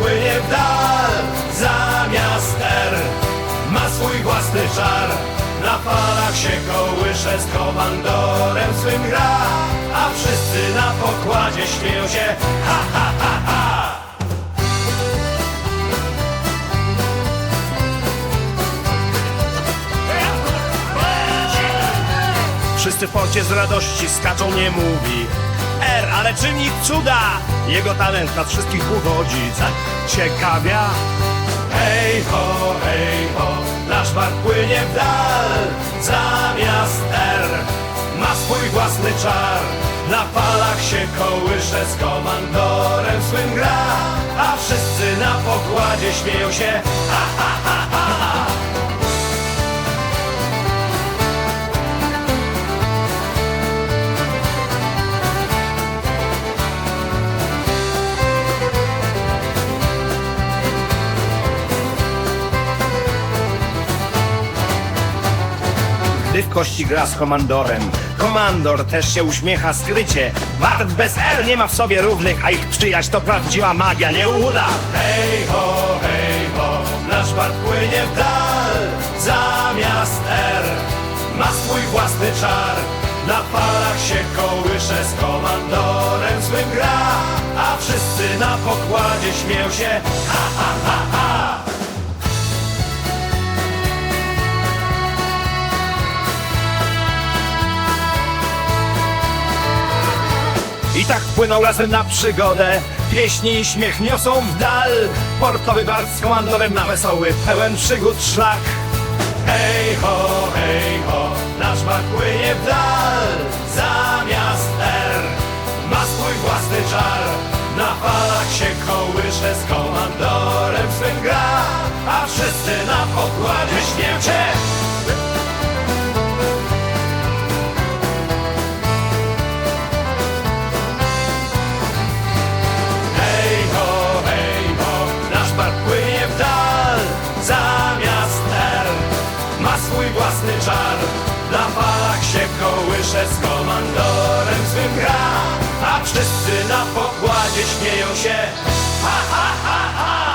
płynie w dal. Zamiast R Ma swój własny czar Na falach się kołysze z komandorem swym gra. A wszyscy na pokładzie śmieją się ha ha ha ha. Wszyscy w porcie z radości skaczą, nie mówi. R, ale czyni cuda. Jego talent nas wszystkich uwodzi Ciekawia Hej ho, hej ho Nasz bar płynie w dal. Zamiast R Ma swój własny czar. Na falach się kołysze Z komandorem swym gra. A wszyscy na pokładzie śmieją się. Ha ha ha ha ha Gdy w kości gra z komandorem. Komandor też się uśmiecha skrycie. Bart bez R nie ma w sobie równych A ich przyjaźń to prawdziwa magia, nie uda! Hej ho, hej ho Nasz Bart płynie w dal. Zamiast R Ma swój własny czar. Na falach się kołysze Z komandorem swym gra. A wszyscy na pokładzie śmieją się. Ha ha I tak płyną razem na przygodę. Pieśni i śmiech niosą w dal. Portowy bar z komandorem na wesoły Pełen przygód szlak. Hej ho, hej ho Nasz bar płynie w dal. Zamiast R Ma swój własny czar. Na falach się kołysze Z komandorem swym gra. A wszyscy na pokładzie śmieją falach się kołysze z komandorem swym gra A wszyscy na pokładzie śmieją się. Ha ha ha